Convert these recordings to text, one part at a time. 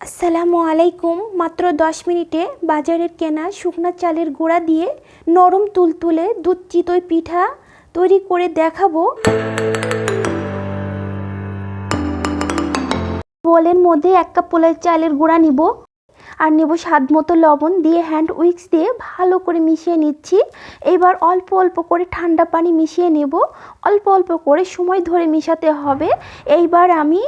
আসসালামু আলাইকুম। মাত্র দশ মিনিটে বাজারের কেনা শুকনা চালের গুঁড়া দিয়ে নরম তুলতুলে দুধ চিতই পিঠা তৈরি করে দেখাবো। বলের মধ্যে এক কাপ পোলার চালের গুঁড়া নিব আর নেব স্বাদ মতো লবণ দিয়ে হ্যান্ড উইক্স দিয়ে ভালো করে মিশিয়ে নিচ্ছি। এবার অল্প অল্প করে ঠান্ডা পানি মিশিয়ে নেব। অল্প অল্প করে সময় ধরে মিশাতে হবে। এইবার আমি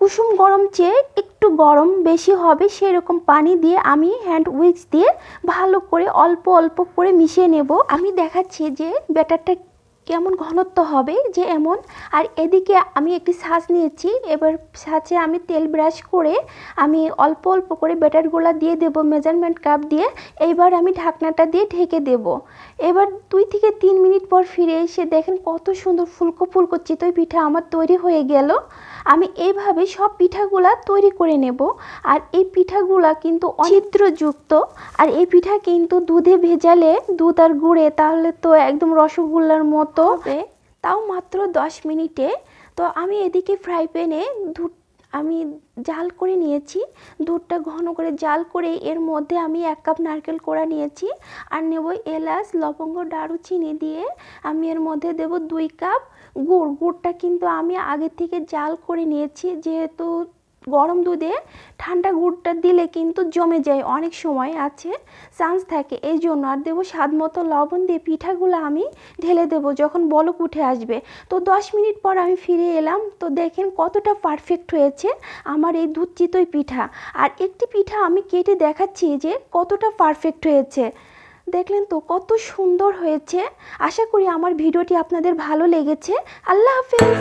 কুসুম গরম চেয়ে একটু গরম বেশি হবে, সেরকম পানি দিয়ে আমি হ্যান্ড উইক্স দিয়ে ভালো করে অল্প অল্প করে মিশিয়ে নেব। আমি দেখাচ্ছি যে ব্যাটারটা কেমন ঘনত্ব হবে যে এমন? আর এদিকে আমি একটি ছাঁচ নিয়েছি। এবার ছাঁচে আমি তেল ব্রাশ করে আমি অল্প অল্প করে ব্যাটারগুলো দিয়ে দেব, মেজারমেন্ট কাপ দিয়ে। এইবার আমি ঢাকনাটা দিয়ে ঢেকে দেব। এবার দুই থেকে তিন মিনিট পর ফিরে এসে দেখেন কত সুন্দর ফুলকো ফুলকো চিতই পিঠা আমার তৈরি হয়ে গেল। আমি এইভাবে সব পিঠাগুলা তৈরি করে নেব। আর এই পিঠাগুলা কিন্তু ছিদ্রযুক্ত। আর এই পিঠা কিন্তু দুধে ভেজালে দুধ আর গুড়ে, তাহলে তো একদম রসগোল্লার মতো হবে। তাও মাত্র দশ মিনিটে। তো আমি এদিকে ফ্রাই প্যানে দুধ আমি জাল করে নিয়েছি। দুধটা ঘন করে জাল করে এর মধ্যে আমি এক কাপ নারকেল কোড়া নিয়েছি। আর নেব এলাচ লবঙ্গ দারুচিনি দিয়ে আমি এর মধ্যে দেব দুই কাপ গুড়। গুড়টা কিন্তু আমি আগে থেকে জাল করে নিয়েছি যেহেতু গরম দুধে ঠান্ডা গুড়টা দিলে কিন্তু জমে যায়। অনেক সময় আছে চান্স থাকে। এই জন্য আর দেবো স্বাদ মতো লবণ দিয়ে পিঠাগুলো আমি ঢেলে দেবো যখন বলক উঠে আসবে। তো দশ মিনিট পর আমি ফিরে এলাম। তো দেখেন কতটা পারফেক্ট হয়েছে আমার এই দুধ চিতই পিঠা। আর একটি পিঠা আমি কেটে দেখাচ্ছি যে কতটা পারফেক্ট হয়েছে। দেখলেন তো কত সুন্দর হয়েছে। আশা করি আমার ভিডিওটি আপনাদের ভালো লেগেছে। আল্লাহ হাফেজ।